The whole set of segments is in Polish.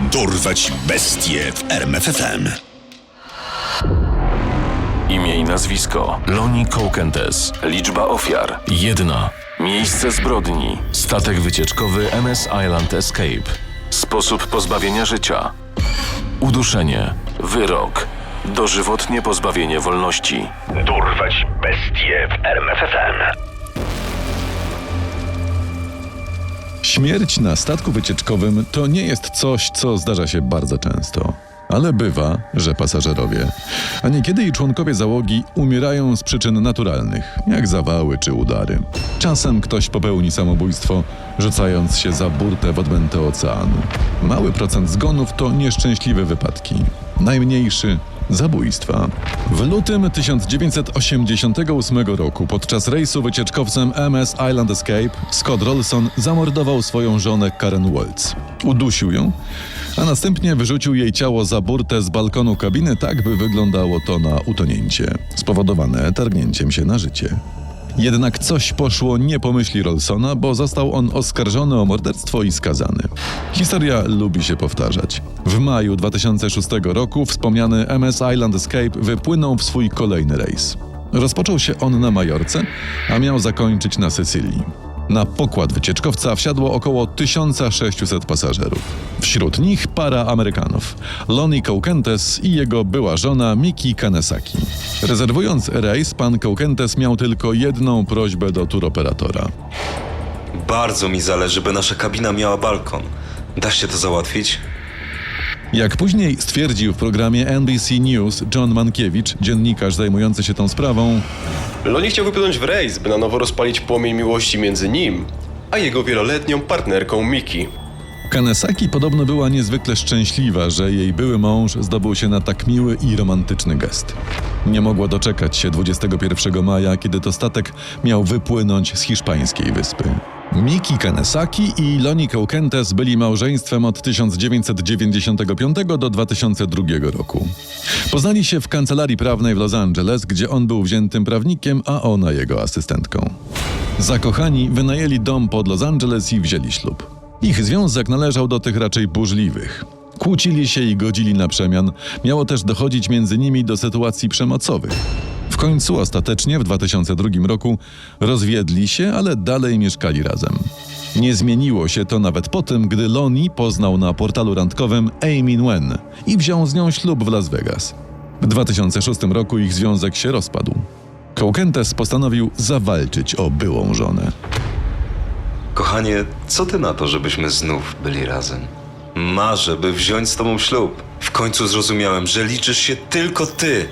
Dorwać bestie w RMFFM. Imię i nazwisko Loni Kołkentes. Liczba ofiar jedna. Miejsce zbrodni statek wycieczkowy MS Island Escape. Sposób pozbawienia życia uduszenie, wyrok, dożywotnie pozbawienie wolności. Dorwać bestie w RMFFM. Śmierć na statku wycieczkowym to nie jest coś, co zdarza się bardzo często. Ale bywa, że pasażerowie, a niekiedy i członkowie załogi umierają z przyczyn naturalnych, jak zawały czy udary. Czasem ktoś popełni samobójstwo, rzucając się za burtę w odmętę oceanu. Mały procent zgonów to nieszczęśliwe wypadki. Najmniejszy zabójstwa. W lutym 1988 roku podczas rejsu wycieczkowcem MS Island Escape Scott Rolson zamordował swoją żonę Karen Waltz. Udusił ją, a następnie wyrzucił jej ciało za burtę z balkonu kabiny tak, by wyglądało to na utonięcie, spowodowane targnięciem się na życie. Jednak coś poszło nie po myśli Rolsona, bo został on oskarżony o morderstwo i skazany. Historia lubi się powtarzać. W maju 2006 roku wspomniany MS Island Escape wypłynął w swój kolejny rejs. Rozpoczął się on na Majorce, a miał zakończyć na Sycylii. Na pokład wycieczkowca wsiadło około 1600 pasażerów. Wśród nich para Amerykanów, Lonnie Koukentes i jego była żona Miki Kanesaki. Rezerwując rejs, pan Koukentes miał tylko jedną prośbę do turoperatora. Bardzo mi zależy, by nasza kabina miała balkon. Da się to załatwić? Jak później stwierdził w programie NBC News John Mankiewicz, dziennikarz zajmujący się tą sprawą, Loni chciał wypłynąć w rejs, by na nowo rozpalić płomień miłości między nim a jego wieloletnią partnerką Miki. Kanesaki podobno była niezwykle szczęśliwa, że jej były mąż zdobył się na tak miły i romantyczny gest. Nie mogła doczekać się 21 maja, kiedy to statek miał wypłynąć z hiszpańskiej wyspy. Miki Kanesaki i Loni Koukentes byli małżeństwem od 1995 do 2002 roku. Poznali się w kancelarii prawnej w Los Angeles, gdzie on był wziętym prawnikiem, a ona jego asystentką. Zakochani wynajęli dom pod Los Angeles i wzięli ślub. Ich związek należał do tych raczej burzliwych. Kłócili się i godzili na przemian. Miało też dochodzić między nimi do sytuacji przemocowych. W końcu ostatecznie w 2002 roku rozwiedli się, ale dalej mieszkali razem. Nie zmieniło się to nawet po tym, gdy Loni poznał na portalu randkowym Amy Nguyen i wziął z nią ślub w Las Vegas. W 2006 roku ich związek się rozpadł. Koukentes postanowił zawalczyć o byłą żonę. Kochanie, co ty na to, żebyśmy znów byli razem? Marzę, by wziąć z tobą ślub. W końcu zrozumiałem, że liczysz się tylko ty.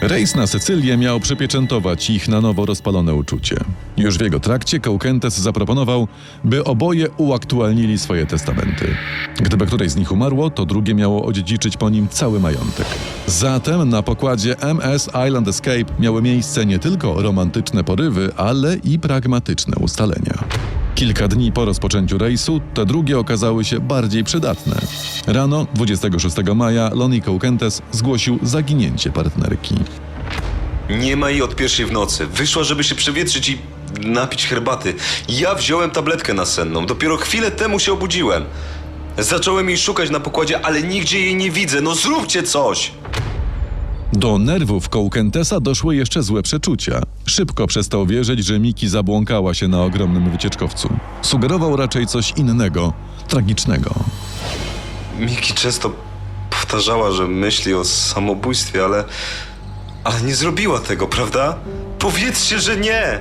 Rejs na Sycylię miał przypieczętować ich na nowo rozpalone uczucie. Już w jego trakcie Koukentes zaproponował, by oboje uaktualnili swoje testamenty. Gdyby któreś z nich umarło, to drugie miało odziedziczyć po nim cały majątek. Zatem na pokładzie MS Island Escape miały miejsce nie tylko romantyczne porywy, ale i pragmatyczne ustalenia. Kilka dni po rozpoczęciu rejsu te drugie okazały się bardziej przydatne. Rano 26 maja Lonnie Koukentes zgłosił zaginięcie partnerki. Nie ma jej od pierwszej w nocy. Wyszła, żeby się przewietrzyć i napić herbaty. Ja wziąłem tabletkę nasenną. Dopiero chwilę temu się obudziłem. Zacząłem jej szukać na pokładzie, ale nigdzie jej nie widzę. No zróbcie coś! Do nerwów Koukentesa doszły jeszcze złe przeczucia. Szybko przestał wierzyć, że Miki zabłąkała się na ogromnym wycieczkowcu. Sugerował raczej coś innego, tragicznego. Miki często powtarzała, że myśli o samobójstwie, ale. Ale nie zrobiła tego, prawda? Powiedzcie, że nie!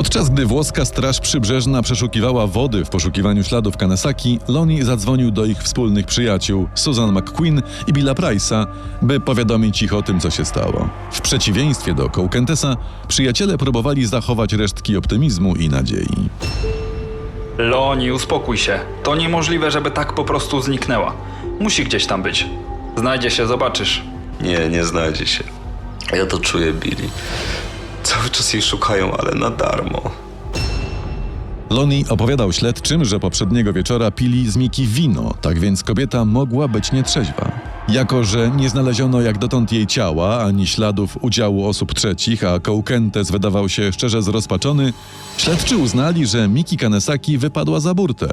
Podczas gdy włoska straż przybrzeżna przeszukiwała wody w poszukiwaniu śladów Kanesaki, Loni zadzwonił do ich wspólnych przyjaciół Susan McQueen i Billa Price'a, by powiadomić ich o tym, co się stało. W przeciwieństwie do Koukentesa, przyjaciele próbowali zachować resztki optymizmu i nadziei. Loni, uspokój się. To niemożliwe, żeby tak po prostu zniknęła. Musi gdzieś tam być. Znajdzie się, zobaczysz. Nie, nie znajdzie się. Ja to czuję, Billy. Cały czas jej szukają, ale na darmo. Loni opowiadał śledczym, że poprzedniego wieczora pili z Miki wino, tak więc kobieta mogła być nietrzeźwa. Jako, że nie znaleziono jak dotąd jej ciała ani śladów udziału osób trzecich, a Koukentes wydawał się szczerze zrozpaczony, śledczy uznali, że Miki Kanesaki wypadła za burtę.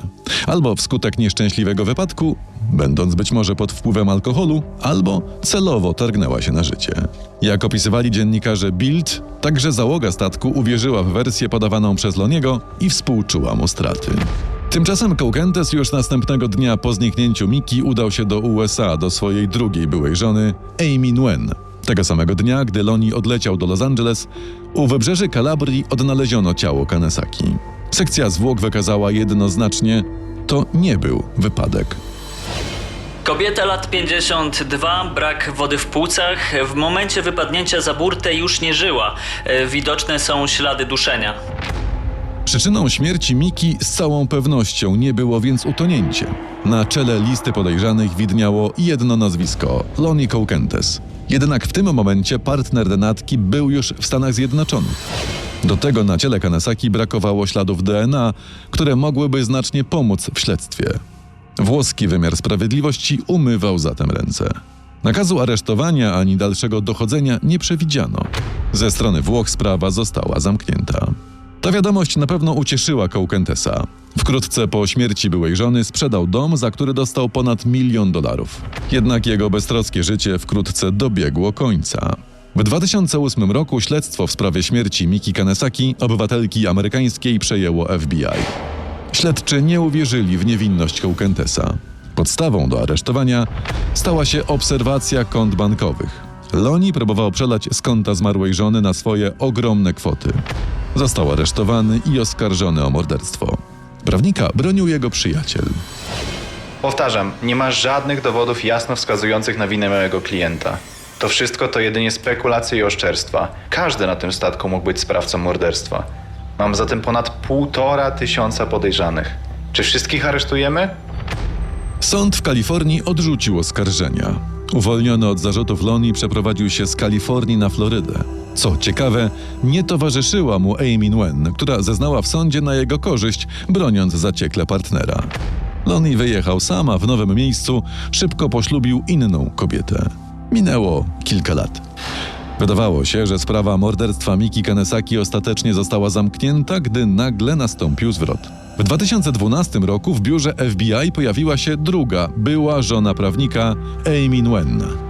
Albo wskutek nieszczęśliwego wypadku, będąc być może pod wpływem alkoholu, albo celowo targnęła się na życie. Jak opisywali dziennikarze Bild, także załoga statku uwierzyła w wersję podawaną przez Loniego i współczuła mu straty. Tymczasem Koukentes już następnego dnia po zniknięciu Miki udał się do USA do swojej drugiej byłej żony, Amy Nguyen. Tego samego dnia, gdy Loni odleciał do Los Angeles, u wybrzeży Kalabrii odnaleziono ciało Kanesaki. Sekcja zwłok wykazała jednoznacznie, to nie był wypadek. Kobieta lat 52, brak wody w płucach. W momencie wypadnięcia za burtę już nie żyła. E, Widoczne są ślady duszenia. Przyczyną śmierci Miki z całą pewnością nie było więc utonięcie. Na czele listy podejrzanych widniało jedno nazwisko Lonnie Koukentes. Jednak w tym momencie partner denatki był już w Stanach Zjednoczonych. Do tego na ciele Kanesaki brakowało śladów DNA, które mogłyby znacznie pomóc w śledztwie. Włoski wymiar sprawiedliwości umywał zatem ręce. Nakazu aresztowania ani dalszego dochodzenia nie przewidziano. Ze strony Włoch sprawa została zamknięta. Ta wiadomość na pewno ucieszyła Koukentesa. Wkrótce po śmierci byłej żony sprzedał dom, za który dostał ponad milion dolarów. Jednak jego beztroskie życie wkrótce dobiegło końca. W 2008 roku śledztwo w sprawie śmierci Miki Kanesaki, obywatelki amerykańskiej, przejęło FBI. Śledczy nie uwierzyli w niewinność Koukentesa. Podstawą do aresztowania stała się obserwacja kont bankowych. Loni próbował przelać z konta zmarłej żony na swoje ogromne kwoty. Został aresztowany i oskarżony o morderstwo. Prawnika bronił jego przyjaciel. Powtarzam, nie ma żadnych dowodów jasno wskazujących na winę mojego klienta. To wszystko to jedynie spekulacje i oszczerstwa. Każdy na tym statku mógł być sprawcą morderstwa. Mam zatem ponad półtora tysiąca podejrzanych. Czy wszystkich aresztujemy? Sąd w Kalifornii odrzucił oskarżenia. Uwolniony od zarzutów Loni przeprowadził się z Kalifornii na Florydę. Co ciekawe, nie towarzyszyła mu Amy Nguyen, która zeznała w sądzie na jego korzyść, broniąc zaciekle partnera. Loni wyjechał sam, a w nowym miejscu szybko poślubił inną kobietę. Minęło kilka lat. Wydawało się, że sprawa morderstwa Miki Kanesaki ostatecznie została zamknięta, gdy nagle nastąpił zwrot. W 2012 roku w biurze FBI pojawiła się druga, była żona prawnika Amy Nguyen.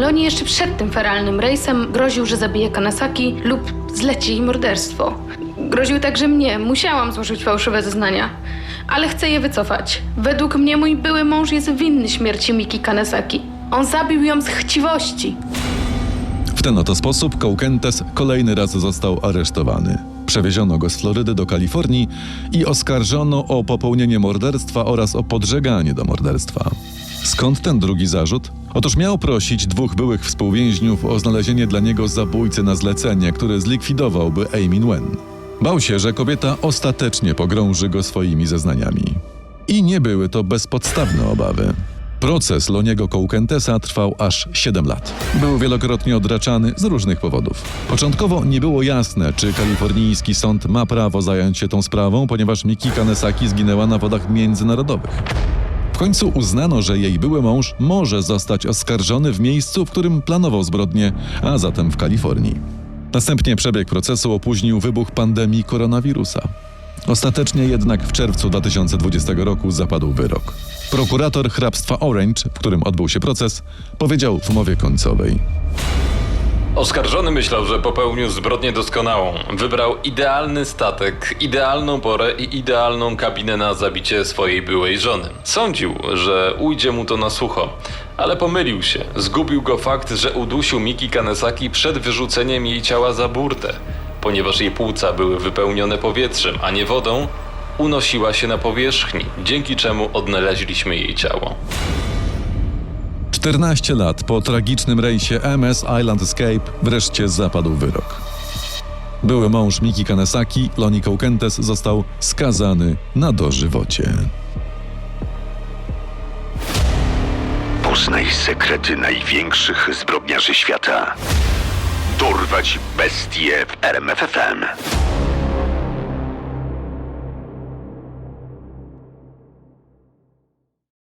Loni jeszcze przed tym feralnym rejsem groził, że zabije Kanasaki lub zleci jej morderstwo. Groził także mnie. Musiałam złożyć fałszywe zeznania. Ale chcę je wycofać. Według mnie mój były mąż jest winny śmierci Miki Kanasaki. On zabił ją z chciwości. W ten oto sposób Koukentes kolejny raz został aresztowany. Przewieziono go z Florydy do Kalifornii i oskarżono o popełnienie morderstwa oraz o podżeganie do morderstwa. Skąd ten drugi zarzut? Otóż miał prosić dwóch byłych współwięźniów o znalezienie dla niego zabójcy na zlecenie, który zlikwidowałby Amy Nguyen. Bał się, że kobieta ostatecznie pogrąży go swoimi zeznaniami. I nie były to bezpodstawne obawy. Proces Loniego Koukentesa trwał aż 7 lat. Był wielokrotnie odraczany z różnych powodów. Początkowo nie było jasne, czy kalifornijski sąd ma prawo zająć się tą sprawą, ponieważ Miki Kanesaki zginęła na wodach międzynarodowych. Końcu uznano, że jej były mąż może zostać oskarżony w miejscu, w którym planował zbrodnię, a zatem w Kalifornii. Następnie przebieg procesu opóźnił wybuch pandemii koronawirusa. Ostatecznie jednak w czerwcu 2020 roku zapadł wyrok. Prokurator hrabstwa Orange, w którym odbył się proces, powiedział w mowie końcowej. Oskarżony myślał, że popełnił zbrodnię doskonałą. Wybrał idealny statek, idealną porę i idealną kabinę na zabicie swojej byłej żony. Sądził, że ujdzie mu to na sucho, ale pomylił się. Zgubił go fakt, że udusił Miki Kanesaki przed wyrzuceniem jej ciała za burtę. Ponieważ jej płuca były wypełnione powietrzem, a nie wodą, unosiła się na powierzchni, dzięki czemu odnaleźliśmy jej ciało. 14 lat po tragicznym rejsie MS Island Escape wreszcie zapadł wyrok. Były mąż Miki Kanesaki, Loni Koukentes, został skazany na dożywocie. Poznaj sekrety największych zbrodniarzy świata. Dorwać bestie w RMFFM.